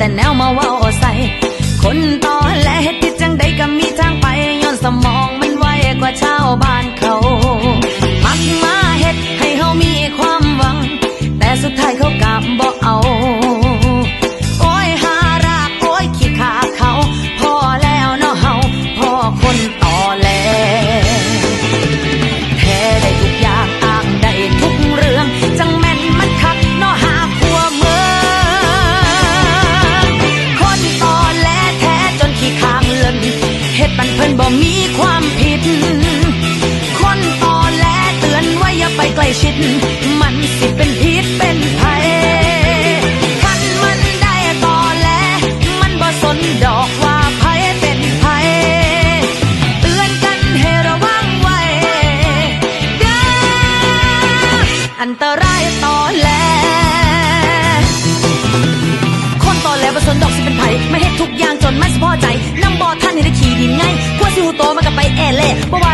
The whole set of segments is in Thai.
แต่แนวมาว่าใส่คนตอและเฮ็ดทิดจังใดก็มีทางไปย้อนสมองมันไวกว่าชาวบ้านเขามักมาเฮ็ดให้เฮามีความหวัง แต่สุดท้ายเขากลับบ่เอาโอ้ยหารากโอ้ยขี้ขาเขาพอแล้วเนาะเฮาพอคน ใกล้ชิด มันสิเป็นพิษเป็นภัยคันมันได้ตอแหลมันบ่สนดอกว่าภัยเป็นภัยเตือนกันให้ระวังไว้เด้ออันตรายต่อแลคนตอแหลบ่สนดอกสิเป็นไผไม่เฮ็ดทุกอย่างจนมันสิพอใจนำบ่ท่านให้ได้ขี่ดินไงกลัวสิหูโตมันก็ไปแอเล่บ่ว่า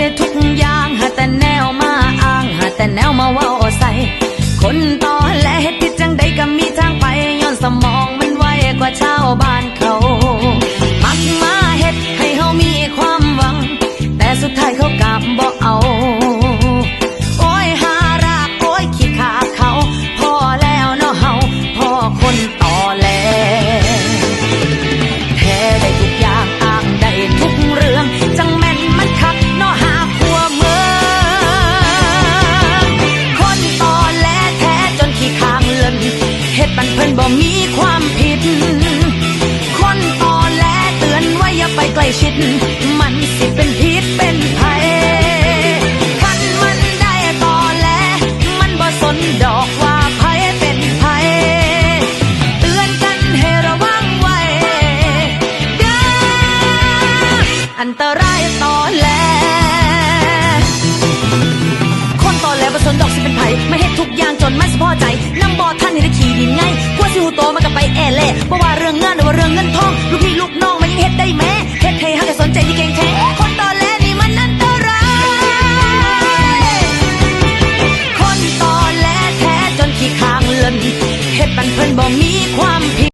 ได้ทุกอย่างหาแต่แนวมาอ้างหาแต่แนวมาว่าใส่ คนต่อและเฮ็ดผิดจังใดก็มีทางไปย้อนสมองมันไวกว่าชาวบ้านเขา ใกล้ชิด มันสิเป็นพิษเป็นภัยคันมันได้ตอแหลมันบ่สนดอกว่าภัยเป็นภัยเตือนกันให้ระวังไว้เด้ออันตรายต่อแลคนต่อแลบ่สนดอกสิเป็นไผไม่เฮ็ดทุกอย่างจนมันสิพอใจนำบ่ท่านให้ได้ขี่ดินไงกลัวสิหูโตมันก็ไปแอเล่บ่ว่าเรื่องเงิน